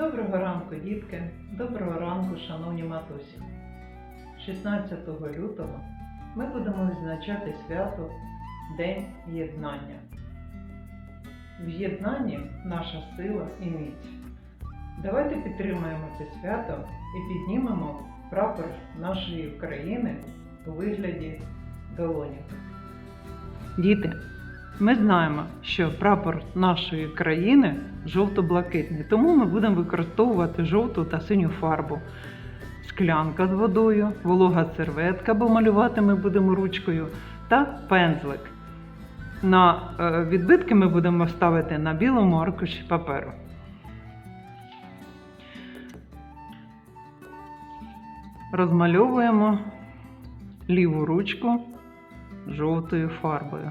Доброго ранку, дітки! Доброго ранку, шановні матусі! 16 лютого ми будемо відзначати свято День єднання. В єднанні наша сила і міць. Давайте підтримаємо це свято і піднімемо прапор нашої країни у вигляді долонів. Діти, ми знаємо, що прапор нашої країни жовто-блакитний, тому ми будемо використовувати жовту та синю фарбу. Склянка з водою, волога серветка, бо малювати ми будемо ручкою, та пензлик. На е, відбитки ми будемо ставити на білому аркуші паперу. Розмальовуємо ліву ручку жовтою фарбою.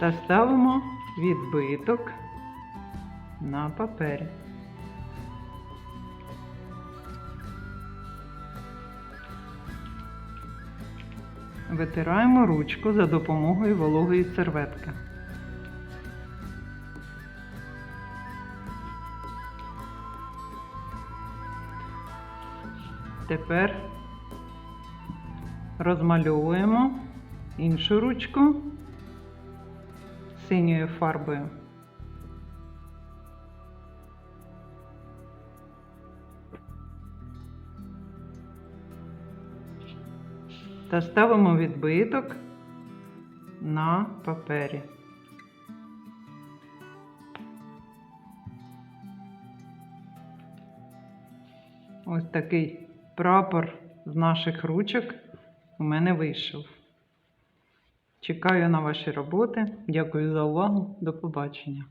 Та ставимо відбиток на папері. Витираємо ручку за допомогою вологої серветки. Тепер розмальовуємо іншу ручку синьою фарбою. Та ставимо відбиток на папері. Ось такий прапор з наших ручок у мене вийшов. Чекаю на ваші роботи. Дякую за увагу. До побачення.